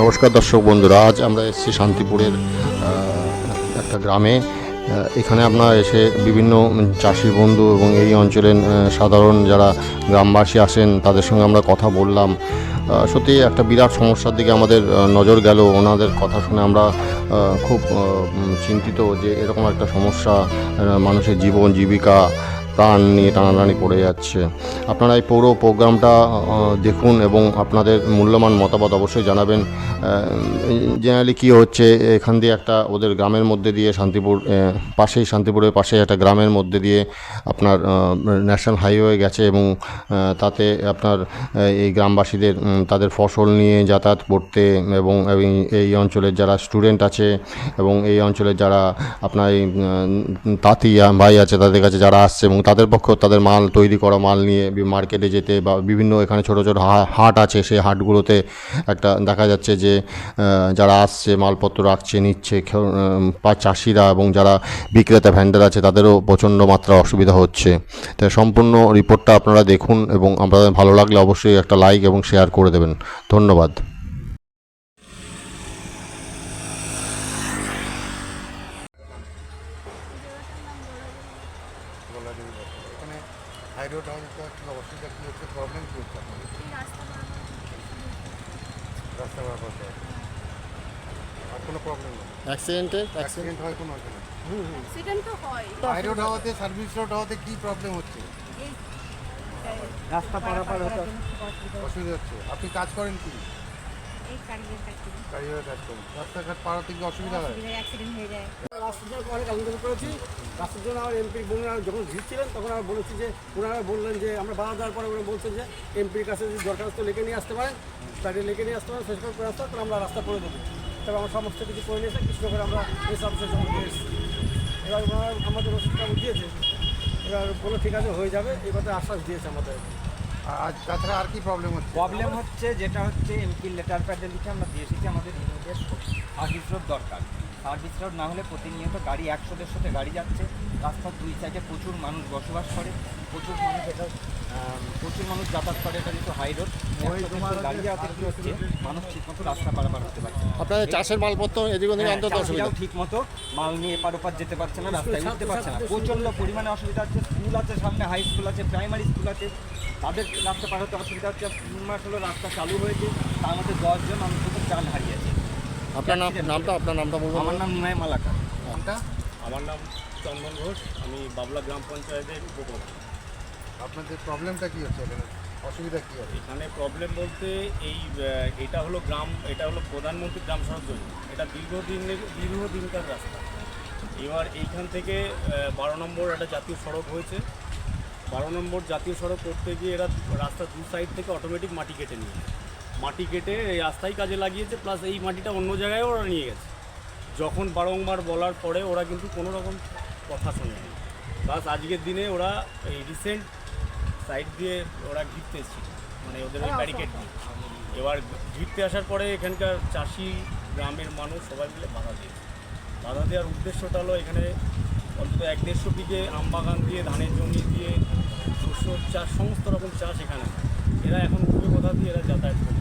নমস্কার দর্শক বন্ধুরা, আজ আমরা এসেছি শান্তিপুরের একটা গ্রামে। এখানে আপনারা এসে বিভিন্ন চাষি বন্ধু এবং এই অঞ্চলের সাধারণ যারা গ্রামবাসী আসেন তাদের সঙ্গে আমরা কথা বললাম। সত্যি একটা বিরাট সমস্যার দিকে আমাদের নজর গেল। ওনাদের কথা শুনে আমরা খুব চিন্তিত যে এরকম একটা সমস্যা মানুষের জীবন, জীবিকা প্রাণ নিয়ে টানাটানি পড়ে যাচ্ছে। আপনারা এই পৌর প্রোগ্রামটা দেখুন এবং আপনাদের মূল্যবান মতামত অবশ্যই জানাবেন। জেনারেলি কী হচ্ছে, এখান দিয়ে একটা ওদের গ্রামের মধ্যে দিয়ে শান্তিপুর পাশেই শান্তিপুরের পাশে একটা গ্রামের মধ্যে দিয়ে আপনার ন্যাশনাল হাইওয়ে গেছে এবং তাতে আপনার এই গ্রামবাসীদের তাদের ফসল নিয়ে যাতায়াত করতে এবং এই অঞ্চলের যারা স্টুডেন্ট আছে এবং এই অঞ্চলের যারা আপনার এই তাঁতি ভাই আছে তাদের কাছে যারা আসছে এবং তাদের পক্ষেও তাদের মাল তৈরি করা, মাল নিয়ে মার্কেটে যেতে বা বিভিন্ন এখানে ছোটো ছোটো হাট আছে সেই হাটগুলোতে একটা দেখা যাচ্ছে যে যারা আসছে, মালপত্র রাখছে, নিচ্ছে চাষিরা এবং যারা বিক্রেতা ভ্যান্ডার আছে, তাদেরও প্রচণ্ড মাত্রা অসুবিধা হচ্ছে। তাই সম্পূর্ণ রিপোর্টটা আপনারা দেখুন এবং আপনাদের ভালো লাগলে অবশ্যই একটা লাইক এবং শেয়ার করে দেবেন। ধন্যবাদ এখানে হাই রোড হাউসটা কী অসুবিধা কী হচ্ছে প্রবলেম কী হচ্ছে আপনাদের আর কোনো প্রবলেম নেই। অ্যাক্সিডেন্টের অ্যাক্সিডেন্ট হয় কোনো অসুবিধা অ্যাক্সিডেন্ট তো হয়। হাই রোড হওয়াতে সার্ভিস রোড হওয়াতে কী প্রবলেম হচ্ছে? রাস্তা পারাপার হতো অসুবিধা হচ্ছে। আপনি কাজ করেন কি? কাজ করেন। রাস্তাঘাট পাড়াতে কি অসুবিধা হয়? অ্যাক্সিডেন্ট হয়ে যায়। করেছি রাস্তার জন্য আমার এমপি বোনেরা যখন জিতছিলেন তখন আমরা বলেছি যে ওনারা বললেন যে আমরা বাধা দেওয়ার পরে ওরা বলছেন যে এমপির কাছে যদি দরখাস্ত লিখে নিয়ে আসতে পারেন তাকে লিখে নিয়ে আসতে পারেন শেষ করে আসতে তাহলে আমরা রাস্তা করে দেবো। তবে আমরা সমস্ত কিছু করে নিয়েছে কৃষ্ণগড়ে আমরা এই সাবসেশন জমা দিয়ে এসেছি। এবার ওনারা আমাদের ওষুধটা দিয়েছে এবার বলে ঠিক আছে হয়ে যাবে। এই কথা আশ্বাস দিয়েছে আমাদের। আর আজ তাছাড়া আর কি প্রবলেম হচ্ছে? প্রবলেম হচ্ছে যেটা হচ্ছে এমপি লেটার প্যাডে লিখে আমরা দিয়ে এসেছি আমাদের সার্ভিস রোড দরকার। সার্ভিস রোড না হলে প্রতিনিয়ত গাড়ি একশো দেড়শোতে গাড়ি যাচ্ছে। রাস্তার দুই সাইডে প্রচুর মানুষ বসবাস করে। প্রচুর মানুষ এটা প্রচুর মানুষ যাতায়াত করে এটা কিন্তু হাই রোড গাড়ি যাওয়াতে কী হচ্ছে মানুষ ঠিকমতো রাস্তা পারাপার হতে পারছে আপনাদের চাষের মালপত্র এদিক ওদিকে অন্তত অসুবিধা। চাষিরাও ঠিক মতো মাল নিয়ে এপার ওপার যেতে পারছে না রাস্তায় উঠতে পারছে না। প্রচণ্ড পরিমাণে অসুবিধা হচ্ছে স্কুল আছে সামনে হাই স্কুল আছে প্রাইমারি স্কুল আছে। তাদের রাস্তা পার হতে অসুবিধা হচ্ছে তিন মাস হলো রাস্তা চালু হয়েছে তার মধ্যে দশজন অন্তত চাল হারিয়েছে। আপনার নাম নামটা আপনার নামটা বলবেন আমার নাম নিমাই মালাকা কোনটা আমার নাম চন্দন ঘোষ আমি বাবলা গ্রাম পঞ্চায়েতের উপপ্রধান। আপনাদের প্রবলেমটা কী হচ্ছে এখানে? অসুবিধা কী হবে এখানে প্রবলেম বলতে এই এটা হলো গ্রাম এটা হলো প্রধানমন্ত্রী গ্রাম সড়ক যোজনা। এটা দীর্ঘদিনের দীর্ঘদিনকার রাস্তা। এবার এইখান থেকে বারো নম্বর একটা জাতীয় সড়ক হয়েছে। বারো নম্বর জাতীয় সড়ক করতে গিয়ে এরা রাস্তার দু সাইড থেকে অটোমেটিক মাটি কেটে নিয়ে গেছে। মাটি কেটে এই রাস্তায় কাজে লাগিয়েছে প্লাস এই মাটিটা অন্য জায়গায় ওরা নিয়ে গেছে। যখন বারংবার বলার পরে ওরা কিন্তু কোনো রকম কথা শোনেনি। প্লাস আজকের দিনে ওরা এই রিসেন্ট সাইড দিয়ে ওরা ঘিরতে এসেছিল। মানে ওদের ওই ব্যারিকেড দিয়ে। এবার ঘিরতে আসার পরে এখানকার চাষি গ্রামের মানুষ সবাই মিলে বাধা দিয়েছে। বাধা দেওয়ার উদ্দেশ্যটা হলো এখানে অন্তত এক দেড়শো বিঘে আম বাগান দিয়ে ধানের জমি দিয়ে শস্য চাষ সমস্ত রকম চাষ এখানে হয়। এরা এখন উঠবে দিয়ে এরা যাতায়াত করে।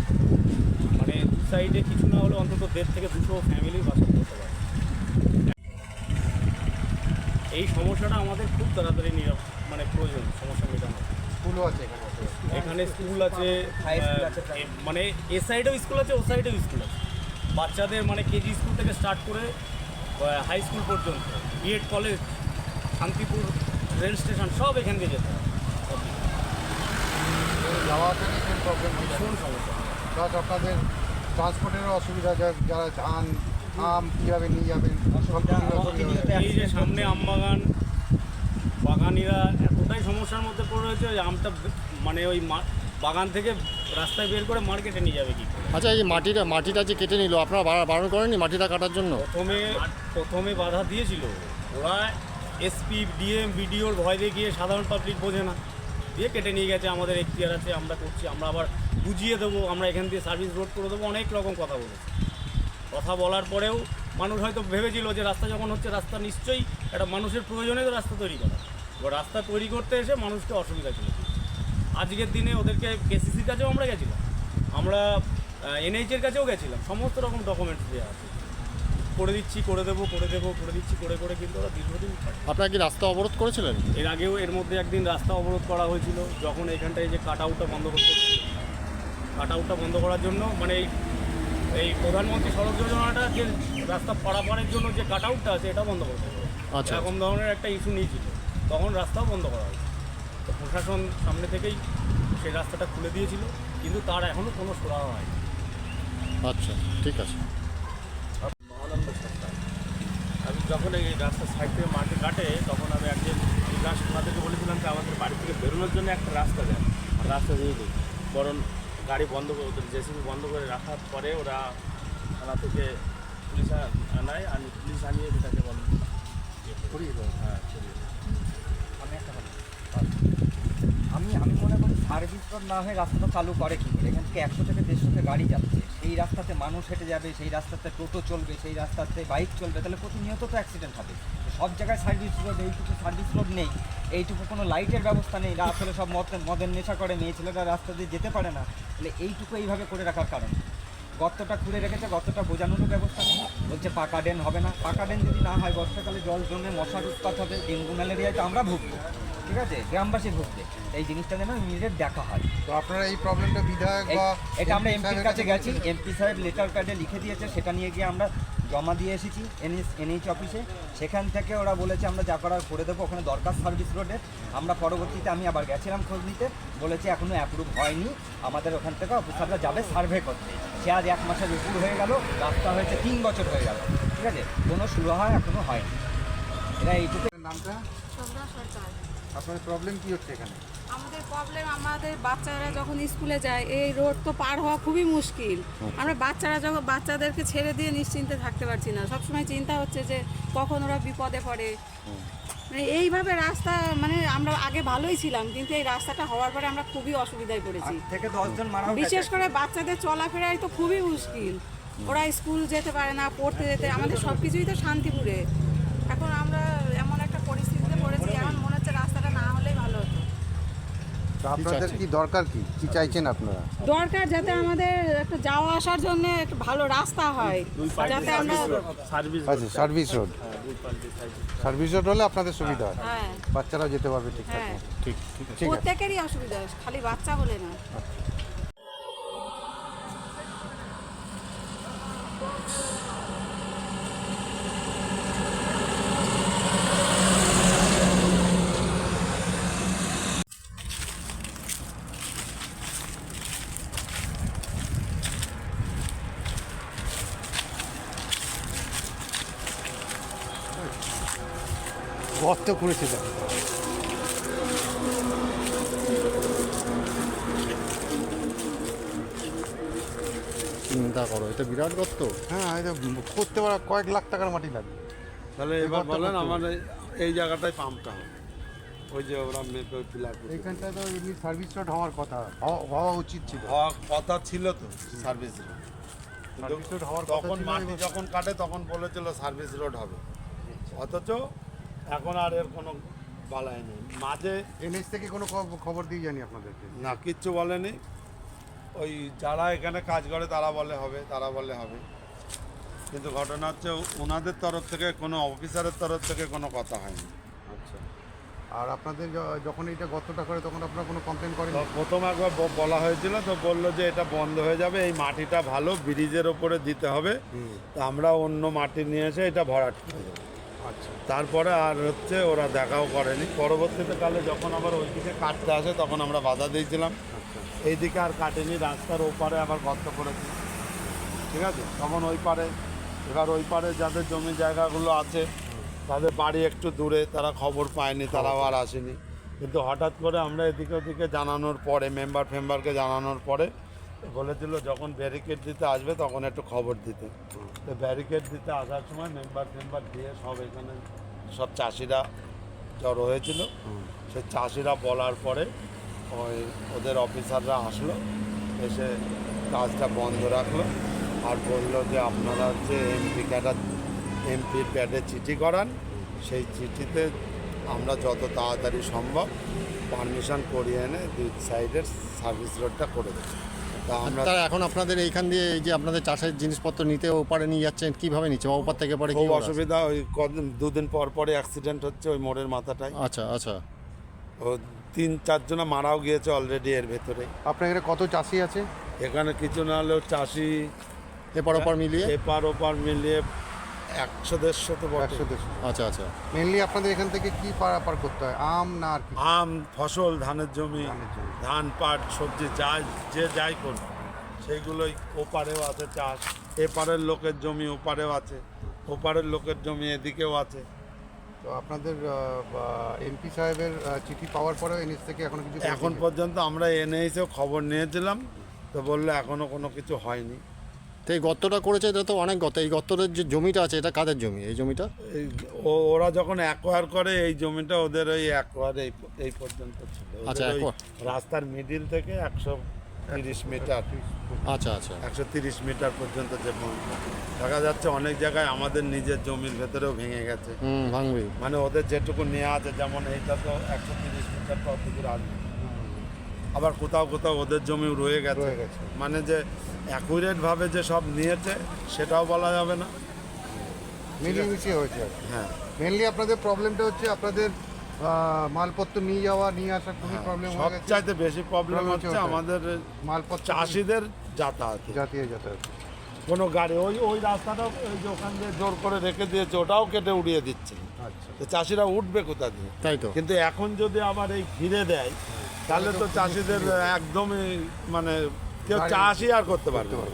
মানে দু সাইডে কিছু না হলে অন্তত দেড় থেকে দুশো ফ্যামিলি বাসা করতে পারে। এই সমস্যাটা আমাদের খুব তাড়াতাড়ি নিরা- মানে প্রয়োজন সমস্যা মেটানো স্কুলও আছে এখানে এখানে স্কুল আছে মানে এ সাইডেও স্কুল আছে ও সাইডেও স্কুল আছে। বাচ্চাদের মানে কেজি স্কুল থেকে স্টার্ট করে হাই স্কুল পর্যন্ত B Ed college Shantipur rail station সব এখান দিয়ে যেতে হয়। যাওয়া থেকে কোন প্রবলেম ভীষণ সমস্যা। প্লাস আপনাদের ট্রান্সপোর্টেরও অসুবিধা যারা ধান আম কীভাবে নিয়ে যাবেন এই যে সামনে আম বাগান বাগানিরা এতটাই সমস্যার মধ্যে পড়ে রয়েছে ওই আমটা মানে ওই মা- বাগান থেকে রাস্তায় বের করে মার্কেটে নিয়ে যাবে কি আচ্ছা এই মাটিটা মাটিটা যে কেটে নিল আপনারা বারা- বারণ করেননি মাটিটা কাটার জন্য? প্রথমে প্রথমে বাধা দিয়েছিল। ওরা এসপি ডিএম বিডিওর ভয় দেখিয়ে সাধারণ পাবলিক বোঝে না। দিয়ে কেটে নিয়ে গেছে, আমাদের এখতিয়ার আছে, আমরা করছি, আমরা আবার বুঝিয়ে দেবো, আমরা এখান দিয়ে সার্ভিস রোড করে দেবো, অনেক রকম কথা বলেছে। কথা বলার পরেও মানুষ হয়তো ভেবেছিল যে রাস্তা যখন হচ্ছে, রাস্তা নিশ্চয়ই একটা মানুষের প্রয়োজনে রাস্তা তৈরি করা। এবার রাস্তা তৈরি করতে এসে মানুষকে অসুবিধা ছিল আজকের দিনে ওদেরকে কেসিসির কাছেও আমরা গেছিলাম। আমরা এনএইচের কাছেও গেছিলাম, সমস্ত রকম ডকুমেন্টস দেওয়া আছে। করে দিচ্ছি করে দেবো করে দেবো করে দিচ্ছি করে করে কিন্তু ওরা দীর্ঘদিন আপনারা কি রাস্তা অবরোধ করেছিলেন? এর আগেও এর মধ্যে একদিন রাস্তা অবরোধ করা হয়েছিল যখন এখানটায় যে কাট আউটটা বন্ধ করতে কাট আউটটা বন্ধ করার জন্য মানে এই এই প্রধানমন্ত্রী সড়ক যোজনাটা যে রাস্তা পারাপারের জন্য যে কাট আউটটা আছে এটা বন্ধ করতে হবে আচ্ছা। এরকম ধরনের একটা ইস্যু নিয়েছিল। তখন রাস্তাও বন্ধ করা হয়েছে তো প্রশাসন সামনে থেকেই সেই রাস্তাটা খুলে দিয়েছিল কিন্তু তার এখনও কোনো সুরাহা হয়নি। আচ্ছা ঠিক আছে। যখন এই রাস্তার সাইড থেকে মাটি কাটে তখন আমি একদিন বিকাশ ওনাদেরকে বলেছিলাম যে আমাদের বাড়ি থেকে বেরোনোর জন্য একটা রাস্তা দেন। রাস্তা দিয়ে দিই বরং গাড়ি বন্ধ করে ওদের জেসিবি বন্ধ করে রাখার পরে ওরা থানা থেকে পুলিশ আনায় আর পুলিশ আনিয়ে সেটাকে বন্ধ করিয়ে দেবো হ্যাঁ। আমি একটা আমি আমি মনে করি সার্ভিস রোড না হয়ে রাস্তাটা চালু করে কি? করে এখান থেকে একশো থেকে দেড়শোতে গাড়ি যাচ্ছে। সেই রাস্তাতে মানুষ হেঁটে যাবে, সেই রাস্তাতে টোটো চলবে, সেই রাস্তাতে বাইক চলবে, তাহলে প্রতিনিয়ত তো অ্যাক্সিডেন্ট হবে। সব জায়গায় সার্ভিস রোড এইটুকু সার্ভিস রোড নেই। এইটুকু কোনো লাইটের ব্যবস্থা নেই। আসলে সব মদ মদের নেশা করে, মেয়ে ছেলেরা রাস্তা দিয়ে যেতে পারে না। তাহলে এইটুকু এইভাবে করে রাখার কারণ। গর্তটা খুঁড়ে রেখেছে, গর্তটা বোঝানোরও ব্যবস্থা নেই। বলছে পাকা ড্রেন হবে না। পাকা ড্রেন যদি না হয়, বর্ষাকালে জল জমে মশার উৎপাত হবে, ডেঙ্গু ম্যালেরিয়ায় তো আমরা ভুগবো। ঠিক আছে? গ্রামবাসী ভুগবে এই জিনিসটা যেন ইমিডিয়েট দেখা হয়। তো আপনারা এই প্রবলেমটা বিধায়ক বা এটা আমরা এমপির কাছে গেছি। এমপি সাহেব লেটার প্যাডে লিখে দিয়েছে। সেটা নিয়ে গিয়ে আমরা জমা দিয়ে এসেছি এনএইচ এনএইচ অফিসে। সেখান থেকে ওরা বলেছে আমরা যা করার করে দেবো ওখানে দরকার সার্ভিস রোডের আমরা পরবর্তীতে আমি আবার গেছিলাম খোঁজ নিতে। বলেছে এখনও অ্যাপ্রুভ হয়নি। আমাদের ওখান থেকে অফিসাররা যাবে সার্ভে করতে। সে আজ এক মাসের উপর হয়ে গেল। রাস্তা হয়েছে তিন বছর হয়ে গেল। ঠিক আছে? কোনো শুরু হয় এখনও হয়নি। এরা এইটুকু নামটা? আপনার প্রবলেম কি হচ্ছে এখানে? আমাদের প্রবলেম আমাদের বাচ্চারা যখন স্কুলে যায় এই রোড তো পার হওয়া খুবই মুশকিল। আমরা বাচ্চারা যখন বাচ্চাদেরকে ছেড়ে দিয়ে নিশ্চিন্তে থাকতে পারছি না। সবসময় চিন্তা হচ্ছে যে কখন ওরা বিপদে পড়ে। মানে এইভাবে রাস্তা মানে আমরা আগে ভালোই ছিলাম কিন্তু এই রাস্তাটা হওয়ার পরে আমরা খুবই অসুবিধায় পড়েছি। থেকে দশজন মারা বিশেষ করে বাচ্চাদের চলাফেরাই তো খুবই মুশকিল। ওরা স্কুল যেতে পারে না পড়তে যেতে আমাদের সব কিছুই তো শান্তিপুরে। এখন আমরা এমন একটা পরিস্থিতিতে পড়েছি এখন মনে হচ্ছে রাস্তাটা না হলেই ভালো হতো তো আপনাদের কি দরকার কি? কি চাইছেন আপনারা? দরকার যাতে আমাদের একটা যাওয়া আসার জন্য একটা ভালো রাস্তা হয় যাতে আমরা সার্ভিস আচ্ছা সার্ভিস রোড সার্ভিস রোড হলে আপনাদের সুবিধা হয়। বাচ্চারা বাচ্চারাও যেতে পারবে ঠিকঠাক হ্যাঁ। ঠিক ঠিক আছে। প্রত্যেকেরই অসুবিধা খালি বাচ্চা হলে না। গর্ত করেছে দেখো। চিন্তা করো এটা বিরাট গর্ত। হ্যাঁ এটা করতে পারা কয়েক লাখ টাকার মাটি লাগবে। তাহলে এবার বলেন আমার এই- জায়গাটায় পাম্পটা হবে। ওই যে ওরা মেপে পিলার এইখানটা তো এমনি সার্ভিস রোড হওয়ার কথা। হওয়া- হওয়া উচিত ছিল। হওয়ার কথা ছিল তো সার্ভিস রোড সার্ভিস রোড হওয়ার তখন মাটি যখন কাটে তখন বলেছিল সার্ভিস রোড হবে। অথচ এখন আর এর কোনো বালাই নেই। মাঝে এনএস থেকে কোনো খব- খবর দিয়ে জানি আপনাদেরকে? না কিচ্ছু বলেনি। ওই যারা এখানে কাজ করে তারা বলে হবে তারা বলে হবে। কিন্তু ঘটনা হচ্ছে ওনাদের তরফ থেকে কোনো অফিসারের তরফ থেকে কোনো কথা হয়নি। আচ্ছা। আর আপনাদের যখন এটা গর্তটা করে তখন আপনারা কোনো কমপ্লেন করেন প্রথম একবার বলা হয়েছিল তো বলল যে এটা বন্ধ হয়ে যাবে এই মাটিটা ভালো ব্রিজের ওপরে দিতে হবে। তা আমরা অন্য মাটি নিয়ে এসে এটা ভরাট করে দেবো। তারপরে আর হচ্ছে ওরা দেখাও করেনি। পরবর্তীতে কালে যখন আবার ওইদিকে কাটতে আসে তখন আমরা বাধা দিয়েছিলাম। আচ্ছা। এইদিকে আর কাটেনি রাস্তার ওপারে আবার গর্ত করেছি। ঠিক আছে? তখন ওই পারে এবার ওই পারে যাদের জমি জায়গাগুলো আছে তাদের বাড়ি একটু দূরে তারা খবর পায়নি তারাও আর আসেনি। কিন্তু হঠাৎ করে আমরা এদিকে ওদিকে জানানোর পরে মেম্বার ফেম্বারকে জানানোর পরে বলেছিল যখন ব্যারিকেড দিতে আসবে তখন একটু খবর দিতে। তো ব্যারিকেড দিতে আসার সময় মেম্বার টেম্বার দিয়ে সব এখানে সব চাষিরা জড়ো হয়েছিল। সে চাষিরা বলার পরে ওই ওদের অফিসাররা আসলো, এসে কাজটা বন্ধ রাখল আর বলল যে আপনারা যে এমপি ক্যাডার এমপি প্যাডে চিঠি করান, সেই চিঠিতে আমরা যত তাড়াতাড়ি সম্ভব পারমিশন করিয়ে এনে দুই সাইডের সার্ভিস রোডটা করে আমরা তারা এখন আপনাদের এইখান দিয়ে এই যে আপনাদের চাষের জিনিসপত্র নিতে ওপারে নিয়ে যাচ্ছেন কীভাবে নিচ্ছে? ওপার থেকে পরে কি খুব অসুবিধা অসুবিধা ওই কদিন দুদিন পর পরে অ্যাক্সিডেন্ট হচ্ছে ওই মোড়ের মাথাটায়। আচ্ছা আচ্ছা। ও তিন চারজনা মারাও গিয়েছে অলরেডি এর ভেতরে। আপনার এখানে কত চাষি আছে? এখানে কিছু না হলেও চাষি এপার ওপার মিলিয়ে? এপার ওপার মিলিয়ে একশো দেড়শো তো একশো দেড়শো। আচ্ছা আচ্ছা। মেনলি আপনাদের এখান থেকে কি পারাপার করতে হয়? আম না আর কি? আম ফসল ধানের জমি ধান পাট সবজি যাই যে যাই করুন সেইগুলোই ওপারেও আছে চাষ। এপারের লোকের জমি ওপারেও আছে। ওপারের লোকের জমি এদিকেও আছে। তো আপনাদের এমপি সাহেবের চিঠি পাওয়ার পরেও এনএস থেকে এখনও কিছু এখন পর্যন্ত আমরা এনে এসেও খবর নিয়েছিলাম। তো বলল এখনও কোনো কিছু হয়নি। তো এই গর্তটা করেছে এটা তো অনেক গর্ত। এই গর্তটার যে জমিটা আছে এটা কাদের জমি? এই জমিটা? ওরা যখন অ্যাকোয়ার করে এই জমিটা ওদের ওই অ্যাকোয়ার এই এই পর্যন্ত ছিল। আচ্ছা, রাস্তার মিডিল থেকে একশো তিরিশ মিটার আচ্ছা আচ্ছা। একশো তিরিশ মিটার পর্যন্ত যে দেখা যাচ্ছে অনেক জায়গায় আমাদের নিজের জমির ভেতরেও ভেঙে গেছে। ভাঙবে। মানে ওদের যেটুকু নেওয়া আছে যেমন এইটা তো একশো তিরিশ মিটার অত দূর আসবে। আবার কোথাও কোথাও ওদের জমিও রয়ে গেছে। মানে যে অ্যাকুরেট ভাবে যে সব নিয়েছে সেটাও বলা যাবে না। মিলিয়ে হয়েছে হ্যাঁ। মেনলি আপনাদের প্রবলেমটা হচ্ছে আপনাদের মালপত্র নিয়ে যাওয়া নিয়ে আসা খুবই প্রবলেম হয়ে গেছে। সবচাইতে বেশি প্রবলেম হচ্ছে আমাদের মালপত্র চাষিদের যাতায়াত। জাতীয় যাতায়াত। কোনো গাড়ি ওই ওই রাস্তাটাও ওই যে ওখান দিয়ে জোর করে রেখে দিয়েছে ওটাও কেটে উড়িয়ে দিচ্ছে। আচ্ছা। তো চাষিরা উঠবে কোথা দিয়ে? তাই তো। কিন্তু এখন যদি আবার এই ঘিরে দেয় তাহলে তো চাষিদের একদমই মানে কেউ চাষই আর করতে পারবে না।